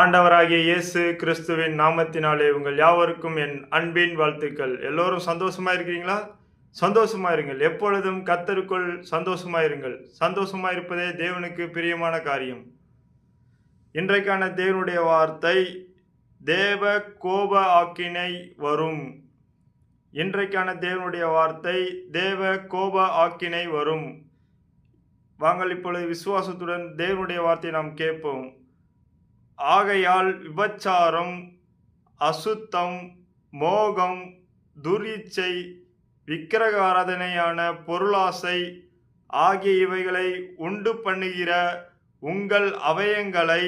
ஆண்டவராகிய இயேசு கிறிஸ்துவின் நாமத்தினாலே உங்கள் யாவருக்கும் என் அன்பின் வாழ்த்துக்கள். எல்லோரும் சந்தோஷமா இருக்கிறீங்களா? சந்தோஷமா இருங்கள். எப்பொழுதும் கத்தருக்குள் சந்தோஷமா இருங்கள். சந்தோஷமா இருப்பதே தேவனுக்கு பிரியமான காரியம். இன்றைக்கான தேவனுடைய வார்த்தை தேவ கோப ஆக்கினை வரும். இன்றைக்கான தேவனுடைய வார்த்தை தேவ கோப ஆக்கினை வரும். வாங்கள் இப்பொழுது விசுவாசத்துடன் தேவனுடைய வார்த்தையை நாம் கேட்போம். ஆகையால் விபச்சாரம் அசுத்தம் மோகம் துரிச்சை விக்கிரகாராதனையான பொருளாசை ஆகிய இவைகளை உண்டு பண்ணுகிற உங்கள் அவயங்களை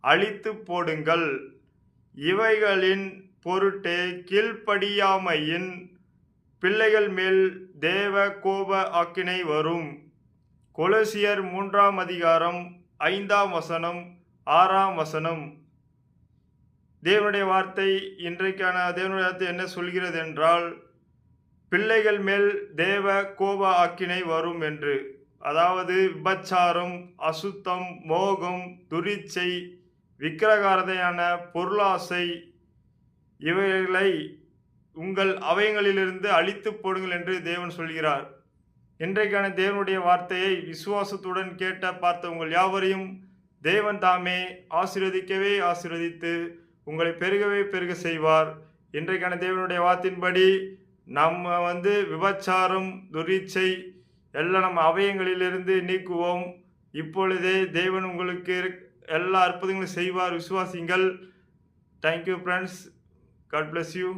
அழித்து போடுங்கள். இவைகளின் பொருட்டே கீழ்ப்படியாமையின் பிள்ளைகள் மேல் தேவ கோப ஆக்கினை வரும். கொலசியர் மூன்றாம் அதிகாரம் ஐந்தாம் வசனம் ஆறாம் வசனம். தேவனுடைய வார்த்தை இன்றைக்கான தேவனுடைய வார்த்தை என்ன சொல்கிறது என்றால் பிள்ளைகள் மேல் தேவ கோப ஆக்கினை வரும் என்று. அதாவது விபச்சாரம் அசுத்தம் மோகம் துரிச்சை விக்கிரகாரதையான பொருளாசை இவைகளை உங்கள் அவயங்களிலிருந்து அழித்து போடுங்கள் என்று தேவன் சொல்கிறார். இன்றைக்கான தேவனுடைய வார்த்தையை விசுவாசத்துடன் கேட்ட பார்த்த உங்கள் யாவரையும் தேவன் தாமே ஆசீர்வதிக்கவே ஆசீர்வதித்து உங்களை பெருகவே பெருக செய்வார். இன்றைக்கான தேவனுடைய வாத்தின்படி நம்ம வந்து விபச்சாரம் துரீச்சை எல்லாம் நம்ம அவயங்களிலிருந்து நீக்குவோம். இப்பொழுதே தேவன் உங்களுக்கு எல்லா அற்புதங்களும் செய்வார். விசுவாசிங்கள். Thank you friends God bless you